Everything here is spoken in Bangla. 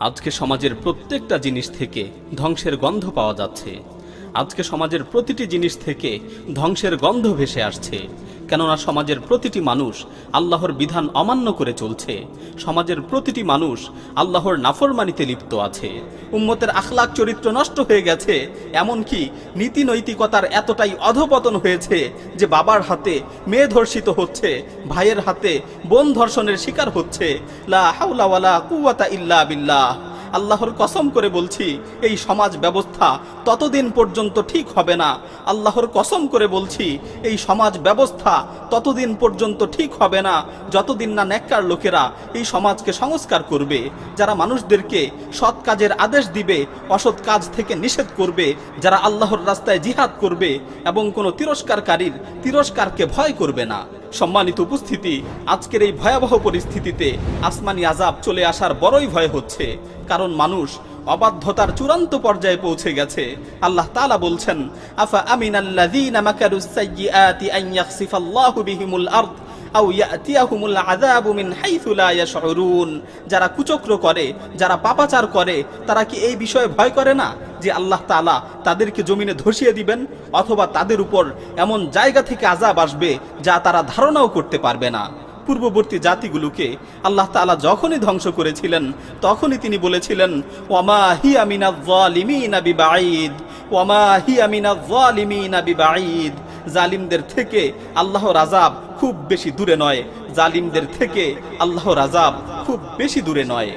আজকে সমাজের প্রত্যেকটা জিনিস থেকে ধ্বংসের গন্ধ পাওয়া যাচ্ছে। আজকে সমাজের প্রতিটি জিনিস থেকে ধ্বংসের গন্ধ ভেসে আসছে। কেননা সমাজের প্রতিটি মানুষ আল্লাহর বিধান অমান্য করে চলছে। সমাজের প্রতিটি মানুষ আল্লাহর নাফরমানিতে লিপ্ত আছে। উম্মতের আখলাক চরিত্র নষ্ট হয়ে গেছে, এমনকি নীতি নৈতিকতার এতটাই অধপতন হয়েছে যে বাবার হাতে মেয়ে ধর্ষিত হচ্ছে, ভাইয়ের হাতে বোন ধর্ষণের শিকার হচ্ছে। লা হাওলা ওয়ালা কুওয়াতা ইল্লা বিল্লাহ। আল্লাহর কসম করে বলছি, এই সমাজ ব্যবস্থা ততদিন পর্যন্ত ঠিক হবে না। আল্লাহর কসম করে বলছি, এই সমাজ ব্যবস্থা ততদিন পর্যন্ত ঠিক হবে না। যতদিন না নেককার লোকেরা এই সমাজকে সংস্কার করবে, যারা মানুষদেরকে সৎ কাজের আদেশ দিবে, অসৎ কাজ থেকে নিষেধ করবে, যারা আল্লাহর রাস্তায় জিহাদ করবে এবং কোনো তিরস্কারকারীর তিরস্কারকে ভয় করবে না। সম্মানিত উপস্থিতি, আজকের এই ভয়াবহ পরিস্থিতিতে আসমানি আজাব চলে আসার বড়ই ভয় হচ্ছে। কারণ মানুষ অবাধ্যতার চূড়ান্ত পর্যায়ে পৌঁছে গেছে। আল্লাহ তালা বলছেন, আফা আমিনাল্লাযীনা মাকারুস ইয়াশউরুন। যারা কুচক্র করে, যারা পাপাচার করে, তারা কি এই বিষয়ে ভয় করে না যে আল্লাহ তাআলা তাদেরকে জমিনে ধসিয়ে দিবেন অথবা তাদের উপর এমন জায়গা থেকে আযাব আসবে যা তারা ধারণাও করতে পারবে না? পূর্ববর্তী জাতিগুলোকে আল্লাহ তাআলা যখনই ধ্বংস করেছিলেন, তখনই তিনি বলেছিলেন, ওয়ামা মিনাজ জালিমিনা বিবাঈদ, ওয়ামা মিনাজ জালিমিনা বিবাঈদ। জালিমদের থেকে আল্লাহর আযাব খুব বেশি দূরে নয়। জালিমদের থেকে আল্লাহর আজাব খুব বেশি দূরে নয়।